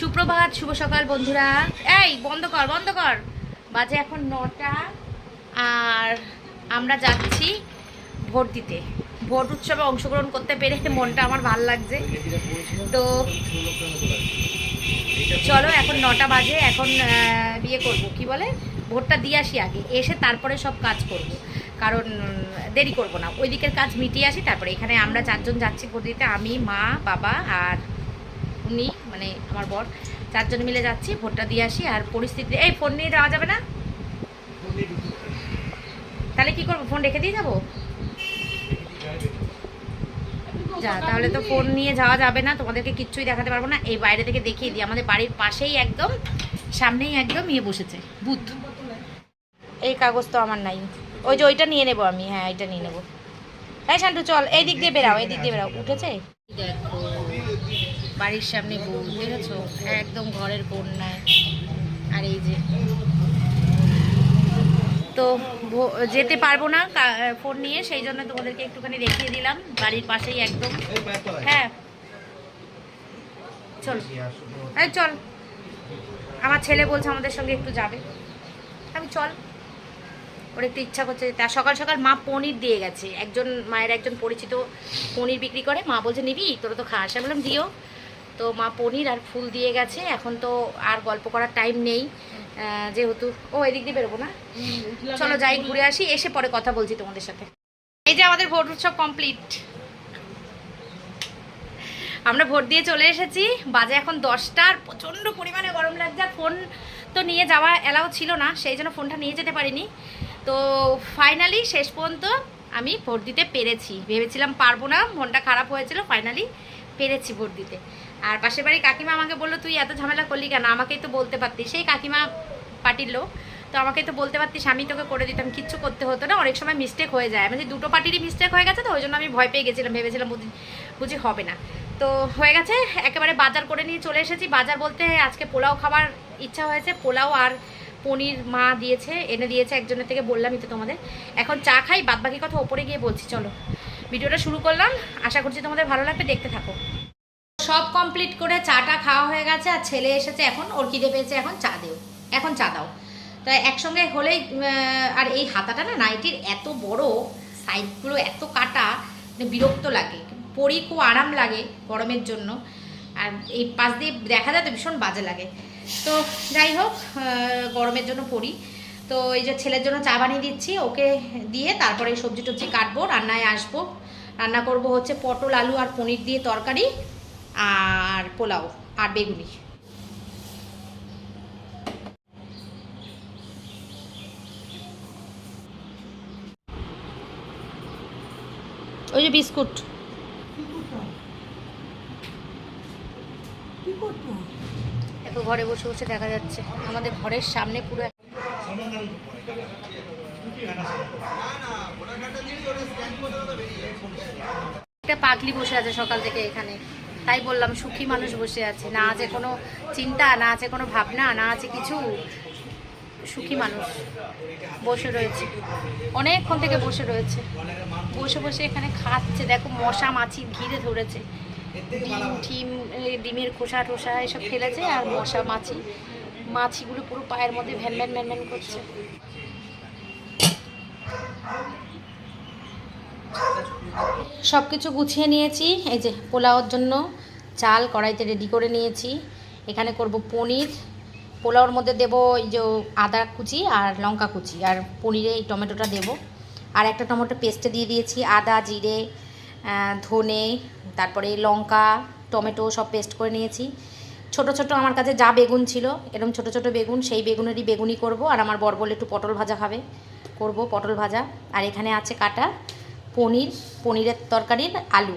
সুপ্রভাত, শুভ সকাল বন্ধুরা। এই, বন্ধ কর বন্ধ কর। বাজে এখন নটা, আর আমরা যাচ্ছি ভোট দিতে। ভোট উৎসবে অংশগ্রহণ করতে পেরে মনটা আমার ভালো লাগছে। তো চলো, এখন নটা বাজে, এখন বিয়ে করব। কি বলে? ভোটটা দিয়ে আসি আগে। এসে তারপরে সব কাজ করব। কারণ দেরি করব না। ওই দিকের কাজ মিটিয়ে আসি, তারপরে এখানে আমরা চারজন যাচ্ছি ভোট দিতে। আমি, মা, বাবা আর উনি মানে আমার বর, চারজন মিলে যাচ্ছি, ভোটটা দিয়ে আসি, আর পরিস্থিতি এই ফোন নিয়ে যাওয়া যাবে না? তাহলে কি করব? ফোন রেখে দিয়ে যাব? যা, তাহলে তো ফোন নিয়ে যাওয়া যাবে না, তোমাদেরকে কিচ্ছুই দেখাতে পারব না। এই বাইরে থেকে দেখিয়ে দিই, আমাদের বাড়ির পাশেই একদম, সামনেই একদম ইয়ে বসেছে, বুথ। এই কাগজ তো আমার নাই। ওই যে ওইটা নিয়ে নেব আমি হ্যাঁ এইটা নিয়ে নেব। হ্যাঁ শান্টু, চল এই দিক দিয়ে বেরাও এই দিক দিয়ে বেরাও। উঠেছে? দেখো বাড়ির সামনে বউ দেখেছ একদম ঘরের কন্যায়। আর এই যে, তো যেতে পারব না ফোন নিয়ে, সেই জন্য তোমাদেরকে একটুখানি দেখিয়ে দিলাম। বাড়ির পাশেই একদম। হ্যাঁ। চল। এই চল। আমার ছেলে বলছে আমাদের সঙ্গে একটু যাবে। আমি চল। ওর একটু ইচ্ছা করছে। তা সকাল সকাল মা পনির দিয়ে গেছে। একজন, মায়ের একজন পরিচিত পনির বিক্রি করে। মা বলছে, নিবি? তোরা তো খাস। আমি বললাম, দিও। তো মা পনির আর ফুল দিয়ে গেছে। এখন তো আর গল্প করার টাইম নেই। যেহেতু ও, এদিক দিয়ে বেরোবো না? চলো যাই, ঘুরে আসি, এসে পরে কথা বলছি তোমাদের সাথে। এই যে আমাদের ভোট উৎসব কমপ্লিট আমরা ভোট দিয়ে চলে এসেছি। বাজে এখন দশটার প্রচণ্ড পরিমাণে গরম লাগছে। আর ফোন তো নিয়ে যাওয়া এলাও ছিল না, সেই জন্য ফোনটা নিয়ে যেতে পারিনি। তো ফাইনালি শেষ পর্যন্ত আমি ভোট দিতে পেরেছি। ভেবেছিলাম পারব না, মনটা খারাপ হয়েছিল ফাইনালি পেরেছি ভোট দিতে। আর পাশের বাড়ি কাকিমা আমাকে বলল, তুই এত ঝামেলা করলি কেন? আমাকেই তো বলতে পারতিস। সেই কাকিমা পার্টির লোক, তো আমাকে তো বলতে পারতিস, আমি তোকে করে দিতাম, কিচ্ছু করতে হতো না। অনেক সময় মিস্টেক হয়ে যায়। মানে দুটো পার্টিরই মিস্টেক হয়ে গেছে তো, ওই জন্য আমি ভয় পেয়ে গেছিলাম, ভেবেছিলাম বুঝি বুঝি হবে না। তো হয়ে গেছে, একেবারে বাজার করে নিয়ে চলে এসেছি। বাজার বলতে আজকে পোলাও খাবার ইচ্ছা হয়েছে। পোলাও আর পনির মা দিয়েছে, এনে দিয়েছে একজনের থেকে, বললামই তো তোমাদের। এখন চা খাই, বাদবাকি কথা ওপরে গিয়ে বলছি, চলো। ভিডিওটা শুরু করলাম। আশা করছি তোমাদের ভালো লাগবে, দেখতে থাকো। সব কমপ্লিট করে চাটা খাওয়া হয়ে গেছে আর ছেলে এসেছে এখন ওর খিদে পেয়েছে এখন চা দেও, এখন চা দাও। তাই একসঙ্গে হলেই আর এই হাতাটা না নাইটির এত বড় সাইডগুলো এত কাটা মানে বিরক্ত লাগে, পরি খুব আরাম লাগে গরমের জন্য। আর এই পাশ দিয়ে দেখা যায় তো ভীষণ বাজে লাগে। তো যাই হোক গরমের জন্য পরি। তো এই যে ছেলের জন্য চা বানিয়ে দিচ্ছি, ওকে দিয়ে তারপরে সবজি টবজি কাটবো, রান্নায় আসব। রান্না করব হচ্ছে পটল, আলু আর পনির দিয়ে তরকারি। আর পোলাও আর বেগুনি। ওই যে বিস্কুট। দেখো ঘরে বসে বসে দেখা যাচ্ছে। আমাদের ঘরের সামনে পুরো একটা পাগলি বসে আছে সকাল থেকে এখানে। তাই বললাম, সুখী মানুষ বসে আছে। না আছে কোনো চিন্তা, না আছে কোনো ভাবনা, না আছে কিছু। সুখী মানুষ বসে রয়েছে। অনেকক্ষণ থেকে বসে রয়েছে। বসে বসে এখানে খাচ্ছে। দেখো, মশা, মাছি, ঘিরে ধরেছে। ডিম ঠিম ডিমের খোসা টোসা এসব ফেলেছে, আর মশা, মাছি, মাছিগুলো পুরো পায়ের মধ্যে ভ্যান ভ্যান ভ্যান ভ্যান করছে। সব কিছু গুছিয়ে নিয়েছি। এই যে পোলাওর জন্য চাল কড়াইতে রেডি করে নিয়েছি। এখানে করব পনির। পোলাওর মধ্যে দেব এই যে আদা কুচি আর লঙ্কা কুচি। আর পনিরে এই টমেটোটা দেব। আর একটা টমেটো পেস্টে দিয়ে দিয়েছি। আদা, জিরে ধনে, তারপরে লঙ্কা, টমেটো সব পেস্ট করে নিয়েছি। ছোট ছোট আমার কাছে যা বেগুন ছিল এরকম ছোট ছোট বেগুন, সেই বেগুনেরই বেগুনই করব। আর আমার বর বলে একটু পটল ভাজা খাবে। করব পটল ভাজা। আর এখানে আছে কাটা। পনির, পনিরের তরকারির আলু।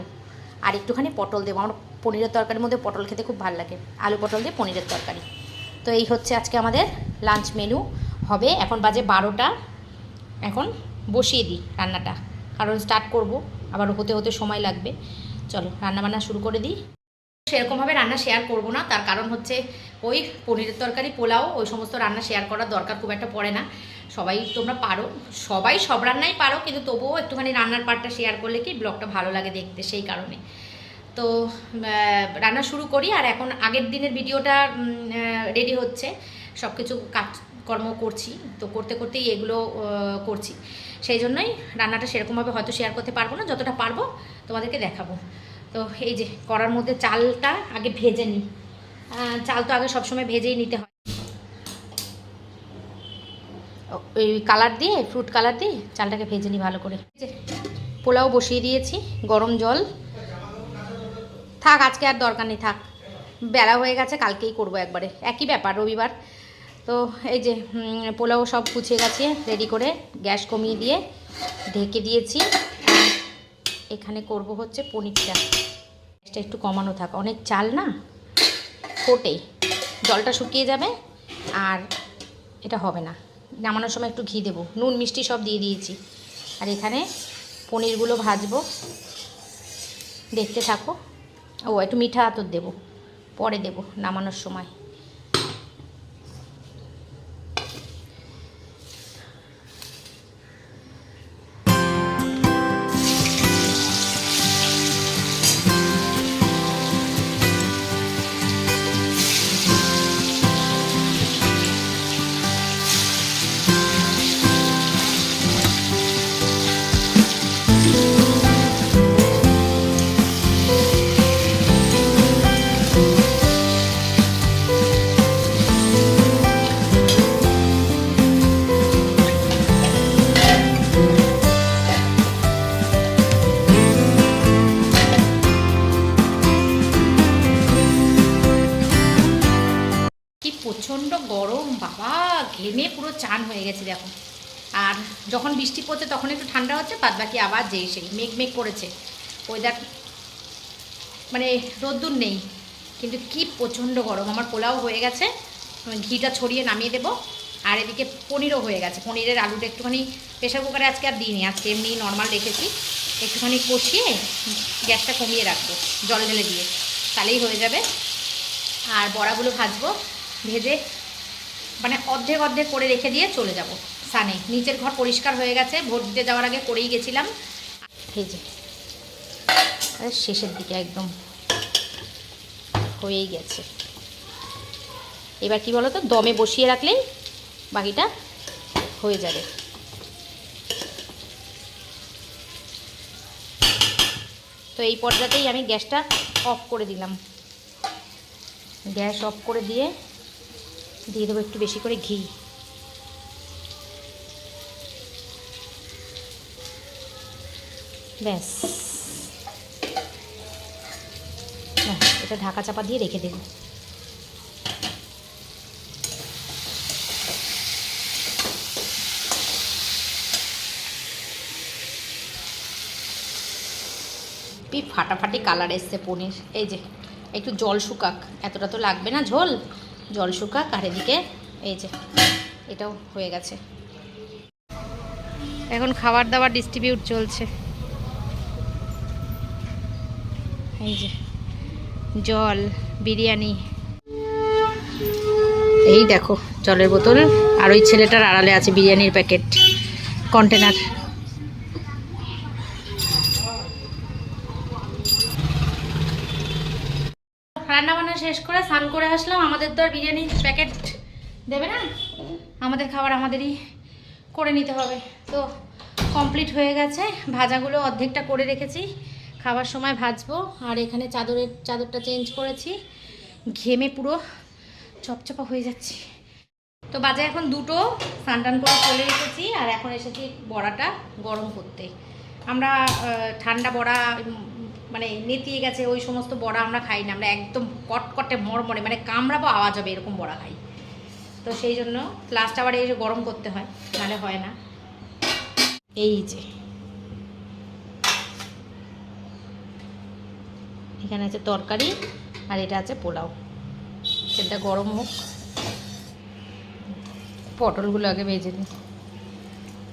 আর একটুখানি পটল দেবো। আমার পনিরের তরকারির মধ্যে পটল খেতে খুব ভালো লাগে। আলু, পটল দিয়ে পনিরের তরকারি। তো এই হচ্ছে আজকে আমাদের লাঞ্চ মেনু হবে এখন বাজে বারোটা। এখন বসিয়ে দিই রান্নাটা। কারণ স্টার্ট করব। আবার হতে হতে সময় লাগবে। চলো, রান্নাবান্না শুরু করে দিই। সেরকমভাবে রান্না শেয়ার করব না। তার কারণ হচ্ছে ওই পনিরের তরকারি, পোলাও, ওই সমস্ত রান্না শেয়ার করার দরকার খুব একটা পড়ে না। সবাই তোমরা পারো। সবাই সব রান্নাই পারো, কিন্তু তবুও একটুখানি রান্নার পার্টটা শেয়ার করলে কি ব্লগটা ভালো লাগে দেখতে সেই কারণে। তো রান্না শুরু করি আর এখন আগের দিনের ভিডিওটা রেডি হচ্ছে। সব কিছু কাজকর্ম করছি। তো করতে করতেই এগুলো করছি। সেই জন্যই রান্নাটা সেরকমভাবে হয়তো শেয়ার করতে পারব না, যতটা পারব তোমাদেরকে দেখাবো। তো এই যে করার মধ্যে চালটা আগে ভেজে নিই। চাল তো আগে সবসময় ভেজেই নিতে হয়। ওই কালার দিয়ে ফ্রুট কালার দিয়ে চালটাকে ভেজে নিই ভালো করে। পোলাও বসিয়ে দিয়েছি, গরম জল। থাক, আজকে আর দরকার নেই, থাক। বেলা হয়ে গেছে, কালকেই করব একবারে। একই ব্যাপার রবিবার। তো এই যে পোলাও সব গুছিয়ে গেছে রেডি করে গ্যাস কমিয়ে দিয়ে ঢেকে দিয়েছি। এখানে করব হচ্ছে পনিরটা। গ্যাসটা একটু কমানো থাক। অনেক চাল না? ফোটেই জলটা শুকিয়ে যাবে, আর এটা হবে না। নামানোর সময় একটু ঘি দেবো। নুন, মিষ্টি সব দিয়ে দিয়েছি। আর এখানে পনিরগুলো ভাজবো। দেখতে থাকো। ও, একটু মিঠা আতর দেবো। পরে দেবো নামানোর সময়। ঠান্ডা বাদ বাকি আবার যেই সেই মেঘ মেঘ করেছে। ওয়েদার মানে রোদ্দুর নেই, কিন্তু কি প্রচণ্ড গরম। আমার পোলাও হয়ে গেছে ঘিটা ছড়িয়ে নামিয়ে দেবো, আর এদিকে পনিরও হয়ে গেছে। পনিরের আলুটা একটুখানি প্রেশার কুকারে আজকে আর দিইনি, আজকে এমনি নর্মাল রেখেছি। একটুখানি কষিয়ে গ্যাসটা কমিয়ে রাখব, জল ঢেলে দিয়ে। তাহলেই হয়ে যাবে। আর বড়াগুলো ভাজবো, ভেজে মানে অর্ধেক অর্ধেক করে রেখে দিয়ে চলে যাব। সানে। নিচের ঘর পরিষ্কার হয়ে গেছে, ভোট দিতে যাওয়ার আগে করেই গেছিলাম। শেষের দিকে একদম হয়েই গেছে। এবার কি বলো তো দমে বসিয়ে রাখলেই বাকিটা হয়ে যাবে। তো এই পর্যাতেই আমি গ্যাসটা অফ করে দিলাম। গ্যাস অফ করে দিয়ে দিয়ে দেবো একটু বেশি করে ঘি। ব্যাস। এটা ঢাকা চাপা দিয়ে রেখে দেবো। ফাটাফাটি কালার এসছে পনির। এই যে একটু জল শুকাক। এতটা তো লাগবে না ঝোল? জল শুকাক আর এদিকে এই যে এটাও হয়ে গেছে। এখন খাবার দাবার ডিস্ট্রিবিউট চলছে। জল, বিরিয়ানি। এই দেখো, জলের বোতল। আর ওই ছেলেটার আড়ালে আছে বিরিয়ানির প্যাকেট, কন্টেনার। রান্না বান্না শেষ করে স্নান করে আসলাম। আমাদের তো আর বিরিয়ানির প্যাকেট দেবে না। আমাদের খাবার আমাদেরই করে নিতে হবে। তো কমপ্লিট হয়ে গেছে। ভাজাগুলো অর্ধেকটা করে রেখেছি। খাবার সময় ভাজবো। আর এখানে চাদরের চাদরটা চেঞ্জ করেছি। ঘেমে পুরো চপচপা হয়ে যাচ্ছে। তো বাজে এখন দুটো। স্নান টান করে চলে এসেছি। আর এখন এসেছি বড়াটা গরম করতে। আমরা ঠান্ডা বড়া মানে নেতিয়ে গেছে। ওই সমস্ত বড়া আমরা খাই না। আমরা একদম কটকটে মরমরে মানে কামড়াবো আওয়াজ হবে এরকম বড়া খাই। তো সেই জন্য লাস্ট আবার এই গরম করতে হয়, নাহলে হয় না। এই যে। এখানে আছে তরকারি আর এটা আছে পোলাও। সেটা গরম হোক। পটলগুলো আগে ভেজে নিই।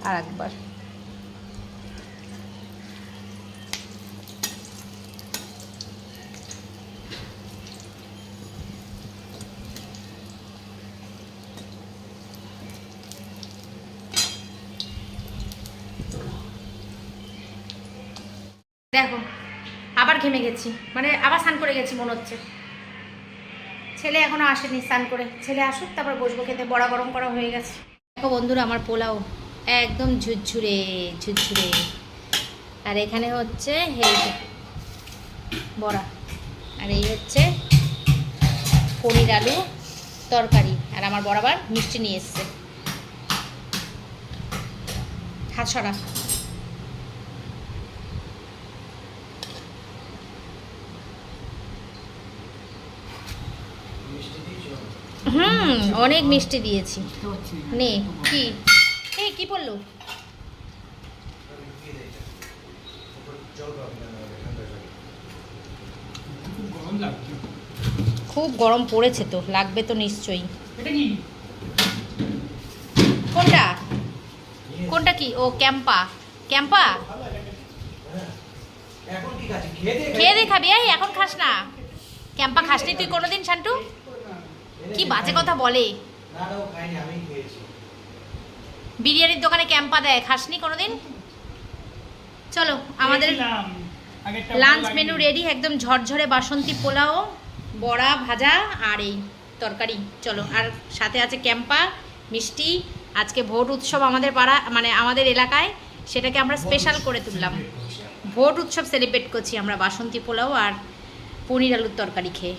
আর একবার। গেছি মানে আবার স্নান করে গেছি, মনে হচ্ছে। ছেলে এখনও আসেনি স্নান করে। ছেলে আসুক, তারপর বসবো খেতে। বড়া গরম করা হয়ে গেছে। দেখো বন্ধুরা, আমার পোলাও একদম ঝুরঝুরে ঝুরঝুরে। আর এখানে হচ্ছে যে বড়া। আর এই হচ্ছে পনির আলু তরকারি। আর আমার বরাবর মিষ্টি নিয়ে এসছে। হাত সরা। হুম অনেক মিষ্টি দিয়েছি। নে কি? এই কি বলল খুব গরম পড়েছে তো লাগবে তো নিশ্চয়ই। কোনটা? কোনটা কি? ও ক্যাম্পা। ক্যাম্পা? খেয়ে দে খেয়ে দে খাবি এই এখন খাস না। ক্যাম্পা খাসনি তুই কোনোদিন শান্টু? কি বাজে কথা বলে? বিরিয়ানির দোকানে ক্যাম্পা দেয় খাসনি কোনোদিন? চলো আমাদের লাঞ্চ মেনু রেডি একদম ঝরঝরে বাসন্তী পোলাও বড়া ভাজা আর এই তরকারি। চলো আর সাথে আছে ক্যাম্পা মিষ্টি আজকে ভোট উৎসব আমাদের পাড়া মানে আমাদের এলাকায় সেটাকে আমরা স্পেশাল করে তুললাম। ভোট উৎসব সেলিব্রেট করছি আমরা বাসন্তী পোলাও আর পনির আলুর তরকারি খেয়ে।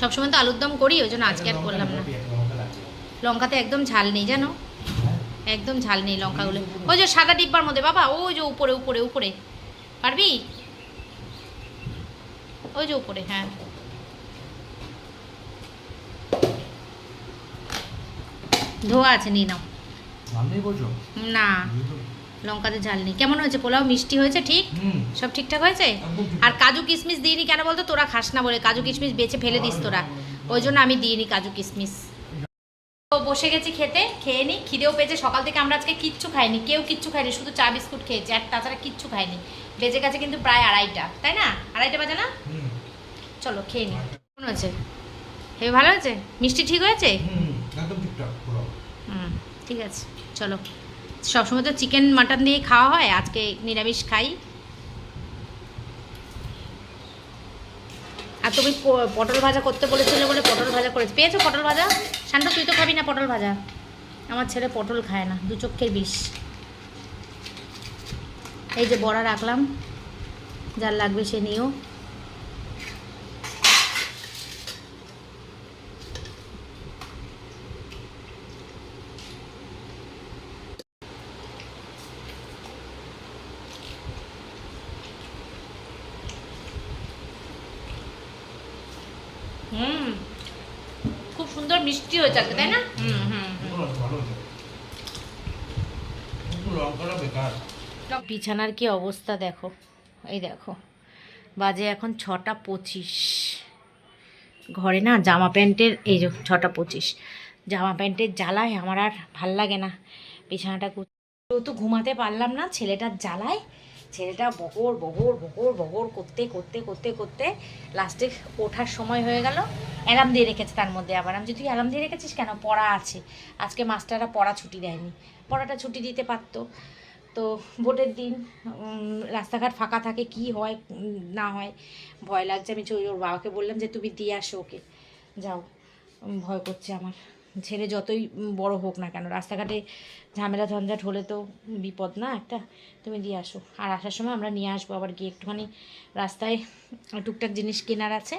সবসময় তো আলুর দম করি ওই জন্য আজকে আর করলাম না। লঙ্কাতে একদম ঝাল নেই জানো? একদম ঝাল নেই লঙ্কাগুলো। ওই যে সাদা ডিব্বার মধ্যে বাবা ওই যে উপরে উপরে উপরে। পারবি? ওই যে উপরে হ্যাঁ। ধোয়া আছে নিয়ে নাও। না। লঙ্কাতে ঝাল নেই। কেমন হয়েছে পোলাও? মিষ্টি হয়েছে ঠিক? সব ঠিকঠাক হয়েছে? আর কাজু কিশমিশ দিইনি কেন বলতো? তোরা খাস না বলে। কাজু কিশমিশ বেছে ফেলে দিস তোরা। ওই জন্য আমি দিইনি কাজু কিশমিশ তো বসে গেছি খেতে খেয়ে নি খিদেও পেয়েছে। সকাল থেকে আমরা আজকে কিচ্ছু খাইনি। কেউ কিচ্ছু খাইনি শুধু চা বিস্কুট খেয়েছি। আর তাছাড়া কিচ্ছু খাইনি। বেজে গেছে কিন্তু প্রায় আড়াইটা। তাই না? আড়াইটা বাজে না? চলো খেয়ে নি। কেমন হয়েছে? হেবে ভালো হয়েছে? মিষ্টি ঠিক হয়েছে? হুম একদম ঠিকঠাক পুরো হুম ঠিক আছে। চলো। সবসময় তো চিকেন, মাটন দিয়ে খাওয়া হয়, আজকে নিরামিষ খাই। আর তুমি পটল ভাজা করতে বলেছিলে বলে পটল ভাজা করেছি, পেয়েছ পটল ভাজা? শান্ত, তুই তো খাবি না পটল ভাজা। আমার ছেলে পটল খায় না, দু চক্ষের বিষ। এই যে বড়া রাখলাম, যার লাগবে সে নিও। হুম। খুব সুন্দর মিষ্টি হয়েছে আজকে, তাই না? হুম হুম বিছানার কি অবস্থা দেখো? এই দেখো, বাজে এখন ছটা পঁচিশ। ঘরে না জামা প্যান্টের, এই যে ছটা পঁচিশ। জামা প্যান্টের জ্বালায় আমার আর ভালো লাগে না। বিছানাটা তো ঘুমাতে পারলাম না, ছেলেটার জ্বালায় ছেলেটা বহর বহর বহর বহর করতে করতে করতে করতে লাস্টে ওঠার সময় হয়ে গেল। অ্যালার্ম দিয়ে রেখেছে তার মধ্যে আবার। আমি যে, তুই অ্যালার্ম দিয়ে রেখেছিস কেন? পড়া আছে। আজকে মাস্টাররা পড়া ছুটি দেয়নি। পড়াটা ছুটি দিতে পারতো। তো ভোটের দিন রাস্তাঘাট ফাঁকা থাকে, কি হয়, না হয়, ভয় লাগছে। আমি ওর বাবাকে বললাম যে, তুমি দিয়ে আসো ওকে। যাও। ভয় করছে আমার। ছেলে যতই বড় হোক না কেন, রাস্তাঘাটে ঝামেলা ঝঞ্ঝাট হলে তো বিপদ না একটা? তুমি দিয়ে আসো। আর আসার সময় আমরা নিয়ে আসব, আবার গিয়ে একটুখানি রাস্তায় টুকটাক জিনিস কেনার আছে।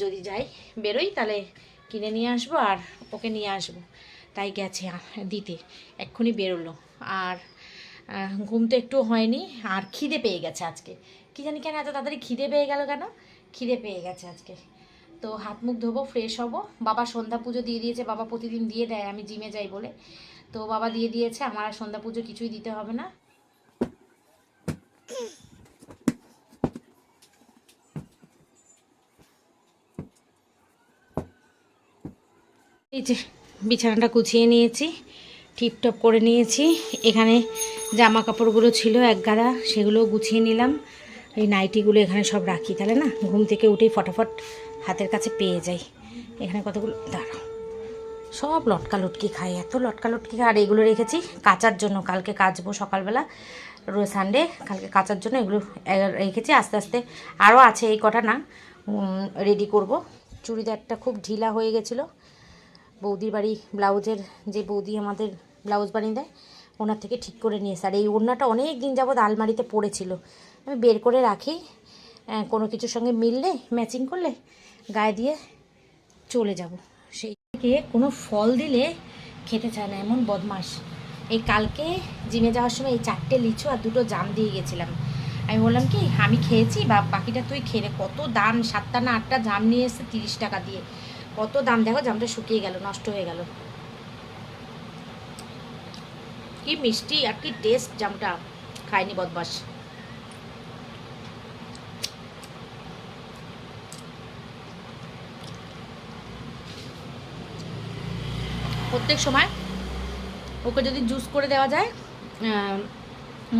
যদি যাই, বেরোই, তাহলে কিনে নিয়ে আসব আর ওকে নিয়ে আসব। তাই গেছে দিতে। এক্ষুনি বেরোলো। আর ঘুম তো একটু হয়নি, আর খিদে পেয়ে গেছে আজকে। কি জানি কেন এত তাড়াতাড়ি খিদে পেয়ে গেল কেন? খিদে পেয়ে গেছে আজকে। তো হাত মুখ ধোবো ফ্রেশ হব। বাবা সন্ধ্যা পুজো দিয়ে দিয়েছে, বাবা প্রতিদিন দিয়ে দেয়, আমি জিমে যাই বলে। তো বাবা দিয়ে দিয়েছে, আমার আর সন্ধ্যা পুজো কিছুই দিতে হবে না। এই যে বিছানাটা গুছিয়ে নিয়েছি, টিপটপ করে নিয়েছি। এখানে জামা কাপড়গুলো ছিল এক গাদা সেগুলো গুছিয়ে নিলাম। এই নাইটিগুলো এখানে সব রাখি, তাহলে না? ঘুম থেকে উঠেই ফটাফট হাতের কাছে পেয়ে যাই। এখানে কতগুলো? দাঁড়াও। সব লটকা লটকি খাই, এত লটকা লটকি খাই আর এগুলো রেখেছি কাচার জন্য। কালকে কাচবো সকালবেলা, রোজ সানডে কালকে কাচার জন্য এগুলো রেখেছি। আস্তে আস্তে আরও আছে এই কটা না রেডি করব। চুড়িদারটা খুব ঢিলা হয়ে গেছিল। বৌদির বাড়ি ব্লাউজের যে বৌদি আমাদের ব্লাউজ বানিয়ে দেয়, ওনার থেকে ঠিক করে নিয়ে এসে। আর এই ওড়নাটা অনেক দিন যাবৎ আলমারিতে পড়েছিল। আমি বের করে রাখি কোনো কিছুর সঙ্গে মিললে ম্যাচিং করলে গায়ে দিয়ে চলে যাব। সেই থেকে কোনো ফল দিলে খেতে চায় না, এমন বদমাস এই কালকে জিমে যাওয়ার সময় এই চারটে লিচু আর দুটো জাম দিয়ে গেছিলাম। আমি বললাম কি, আমি খেয়েছি বা বাকিটা তুই খেয়ে কত দাম, সাতটা না আটটা জাম নিয়ে এসে তিরিশ টাকা দিয়ে। কত দাম, দেখো জামটা শুকিয়ে গেল, নষ্ট হয়ে গেল। কি মিষ্টি আর কি টেস্ট জামটা। খায়নি বদমাস প্রত্যেক সময় ওকে যদি জুস করে দেওয়া যায়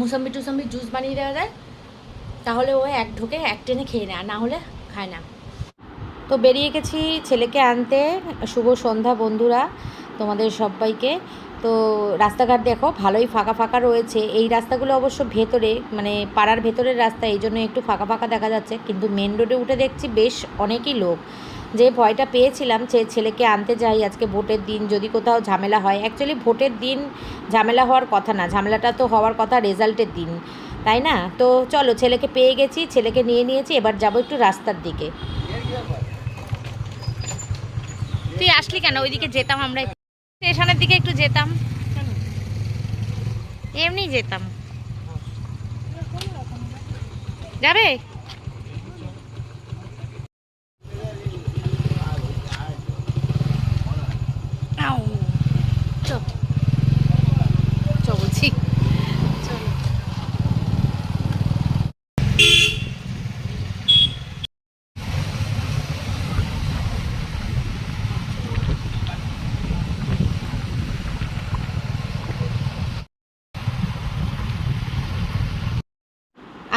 মুসাম্বি টুসাম্বি জুস বানিয়ে দেওয়া যায়, তাহলে ও এক ঢোকে এক টেনে খেয়ে নেয় না হলে খায় না। তো বেরিয়ে গেছি ছেলেকে আনতে। শুভ সন্ধ্যা বন্ধুরা, তোমাদের সবাইকে। তো রাস্তাঘাট দেখো, ভালোই ফাঁকা ফাঁকা রয়েছে। এই রাস্তাগুলো অবশ্য ভেতরে মানে পাড়ার ভেতরের রাস্তা, এই জন্য একটু ফাঁকা ফাঁকা দেখা যাচ্ছে। কিন্তু মেন রোডে উঠে দেখছি বেশ অনেকই লোক। যে ভয়টা পেয়েছিলাম যে ছেলেকে আনতে যাই আজকে ভোটের দিন, যদি কোথাও ঝামেলা হয়। অ্যাকচুয়ালি ভোটের দিন ঝামেলা হওয়ার কথা না, ঝামেলাটা তো হওয়ার কথা রেজাল্টের দিন, তাই না? তো চলো ছেলেকে পেয়ে গেছি, ছেলেকে নিয়ে নিয়েছি, এবার যাব একটু রাস্তার দিকে। তুই আসলি কেন? ওইদিকে যেতাম আমরা স্টেশনের দিকে একটু যেতাম। এমনি যেতাম। যাবে?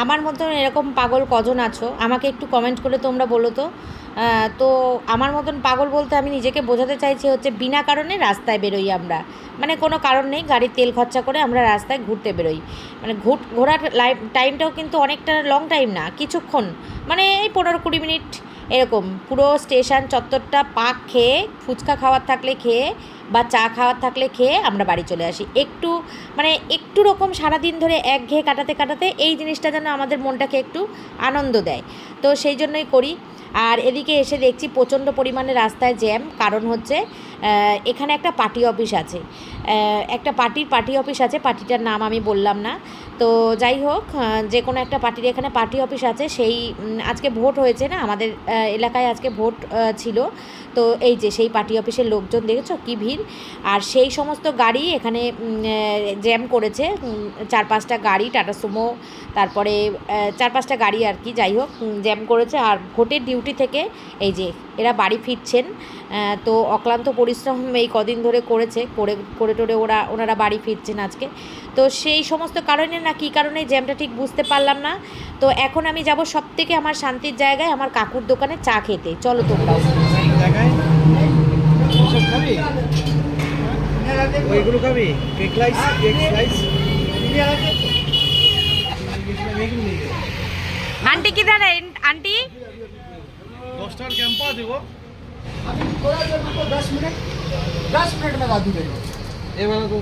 আমার মতন এরকম পাগল কজন আছো? আমাকে একটু কমেন্ট করে তোমরা বলো তো। তো আমার মতন পাগল বলতে আমি নিজেকে বোঝাতে চাইছি হচ্ছে, বিনা কারণে রাস্তায় বেরোই আমরা। মানে কোনো কারণ নেই, গাড়ির তেল খরচা করে আমরা রাস্তায় ঘুরতে বেরোই। মানে ঘুর ঘোরার লাইফ টাইমটাও কিন্তু অনেকটা লং টাইম না, কিছুক্ষণ। মানে এই পনেরো কুড়ি মিনিট এরকম, পুরো স্টেশন চত্বরটা পাক খেয়ে, ফুচকা খাওয়ার থাকলে খেয়ে বা চা খাওয়ার থাকলে খেয়ে আমরা বাড়ি চলে আসি। একটু মানে একটু রকম সারাদিন ধরে এক ঘেয়ে কাটাতে কাটাতে এই জিনিসটা যেন আমাদের মনটাকে একটু আনন্দ দেয়। তো সেই জন্যই করি। আর এদিকে এসে দেখছি প্রচণ্ড পরিমাণে রাস্তায় জ্যাম। কারণ হচ্ছে এখানে একটা পার্টি অফিস আছে। একটা পার্টির পার্টি অফিস আছে। পার্টিটার নাম আমি বললাম না। তো যাই হোক যে কোনো একটা পার্টির এখানে পার্টি অফিস আছে। সেই আজকে ভোট হয়েছে না? আমাদের এলাকায় আজকে ভোট ছিল। তো এই যে সেই পার্টি অফিসের লোকজন দেখেছ? কি ভিড়? আর সেই সমস্ত গাড়ি এখানে জ্যাম করেছে। চার পাঁচটা গাড়ি, টাটা সুমো, তারপরে চার পাঁচটা গাড়ি আর কি, যাই হোক জ্যাম করেছে। আর ভোটের ডিউটি থেকে এই যে এরা বাড়ি ফিরছেন। তো অক্লান্ত পরিশ্রম এই কদিন ধরে করেছে করে করে টোরে ওরা ওনারা বাড়ি ফিরছেন আজকে। তো সেই সমস্ত কারণে না কী কারণে জ্যামটা ঠিক বুঝতে পারলাম না। তো এখন আমি যাব সব থেকে আমার শান্তির জায়গায় আমার কাকুর দোকানে চা খেতে। চলো তোমরাও ওইগুলো খাবি? Cake slice cake slice aunty কি জানেন? আন্টি? দশ টাকার ক্যাম্পা দেবো। थोड़ा देर रुको दस मिनट दस मिनट में ला दूंगा এবার তো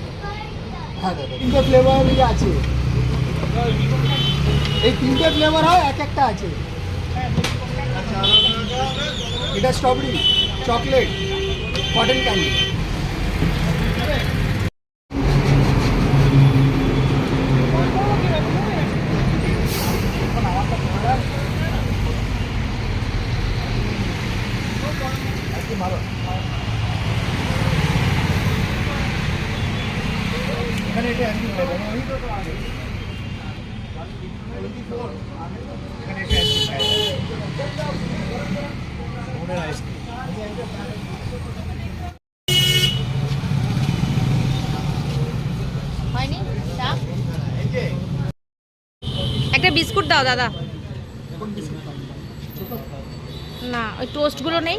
হ্যাঁ দাদা তিনটে ফ্লেভার আছে এই তিনটে ফ্লেভার হয় এক একটা আছে এটা স্ট্রবেরি চকলেট কটন ক্যান্ডি এখানে এটা একই ফ্লেভার এখানে এটা চা একটা বিস্কুট দাও দাদা। না ওই টোস্টগুলো নেই।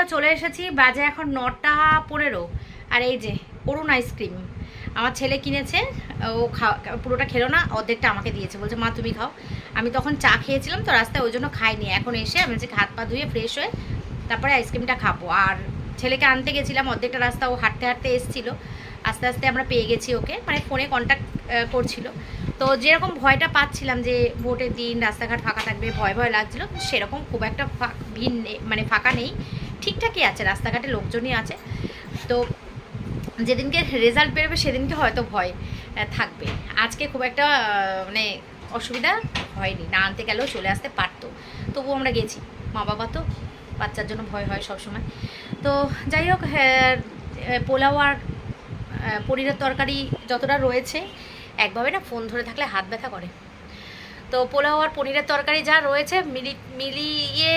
বন্ধুরা চলে এসেছি বাজে এখন নটা পনেরো। আর এই যে, অরুণ আইসক্রিম আমার ছেলে কিনেছে, ও খাওয়া পুরোটা খেলো না, অর্ধেকটা আমাকে দিয়েছে। বলছে, মা, তুমি খাও। আমি তখন চা খেয়েছিলাম তো রাস্তায়, ওই জন্য খাইনি। এখন এসে আমি যে হাত পা ধুয়ে ফ্রেশ হয়ে তারপরে আইসক্রিমটা খাব। আর ছেলেকে আনতে গেছিলাম, অর্ধেকটা রাস্তা ও হাঁটতে হাঁটতে এসেছিল। আস্তে আস্তে আমরা পেয়ে গেছি ওকে। মানে ফোনে কন্ট্যাক্ট করছিল। তো যেরকম ভয়টা পাচ্ছিলাম যে, ভোটের দিন, রাস্তাঘাট ফাঁকা থাকবে, ভয় ভয় লাগছিল, সেরকম খুব একটা ভিড় মানে ফাঁকা নেই। ঠিকঠাকই আছে রাস্তাঘাটে লোকজনই আছে। তো যেদিনকে রেজাল্ট বেরোবে সেদিনকে হয়তো ভয় থাকবে। আজকে খুব একটা মানে অসুবিধা হয়নি না আনতে গেলেও চলে আসতে পারতো। তবুও আমরা গেছি মা বাবা তো বাচ্চার জন্য ভয় হয় সবসময়। তো যাই হোক হ্যাঁ, পোলাও আর পনিরের তরকারি যতটা রয়েছে একভাবে না ফোন ধরে থাকলে হাত ব্যথা করে। তো পোলাও আর পনিরের তরকারি যা রয়েছে, মিলি, মিলিয়ে,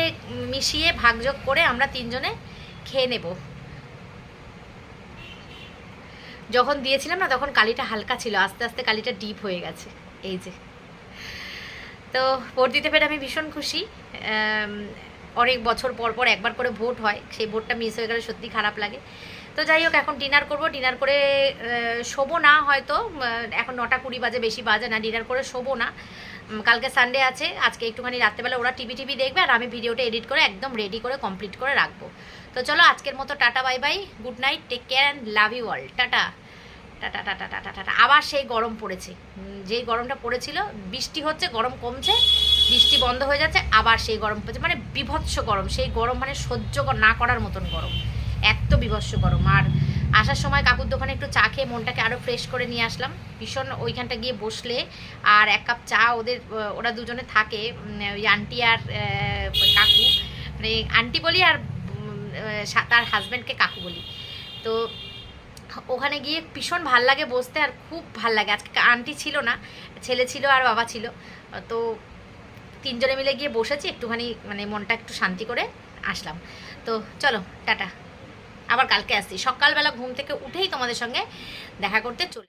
মিশিয়ে ভাগযোগ করে আমরা তিনজনে খেয়ে নেব। যখন দিয়েছিলাম না, তখন কালিটা হালকা ছিল, আস্তে আস্তে কালিটা ডিপ হয়ে গেছে, এই যে। তো ভোট দিতে পেরে আমি ভীষণ খুশি। অনেক বছর পর পর একবার করে ভোট হয়, সেই ভোটটা মিস হয়ে গেলে সত্যি খারাপ লাগে। তো যাই হোক, এখন ডিনার করব, ডিনার করে শোবো না হয়তো এখন নটা কুড়ি বাজে, বেশি বাজে না, ডিনার করে শোবো না। কালকে সানডে আছে, আজকে একটুখানি রাত্রেবেলা ওরা টিভি টিভি দেখবে আর আমি ভিডিওটা এডিট করে একদম রেডি করে কমপ্লিট করে রাখব। তো চলো আজকের মতো tata bye bye good night take care and love you all tata. Tata tata tata tata আবার সেই গরম পড়েছে। যেই গরমটা পড়েছিল, বৃষ্টি হচ্ছে, গরম কমছে, বৃষ্টি বন্ধ হয়ে যাচ্ছে, আবার সেই গরম পড়েছে। মানে বিভৎস গরম, সেই গরম মানে সহ্য না করার মতন গরম। এত বিভৎস গরম। আর আসার সময় কাকুর দোকানে একটু চা খেয়ে মনটাকে আরও ফ্রেশ করে নিয়ে আসলাম। ভীষণ ওইখানটা গিয়ে বসলে আর এক কাপ চা ওদের ওরা দুজনে থাকে ওই আন্টি আর কাকু। মানে আন্টি বলি আর তার হাজব্যান্ডকে কাকু বলি। তো ওখানে গিয়ে ভীষণ ভালো লাগে বসতে আর খুব ভালো লাগে। আজকে আন্টি ছিল না, ছেলে ছিল আর বাবা ছিল। তো তিনজনে মিলে গিয়ে বসেছি, একটুখানি মানে মনটা একটু শান্তি করে আসলাম। তো চলো, টাটা। আবার কালকে আসছি। সকালবেলা ঘুম থেকে উঠেই তোমাদের সঙ্গে দেখা করতে চলে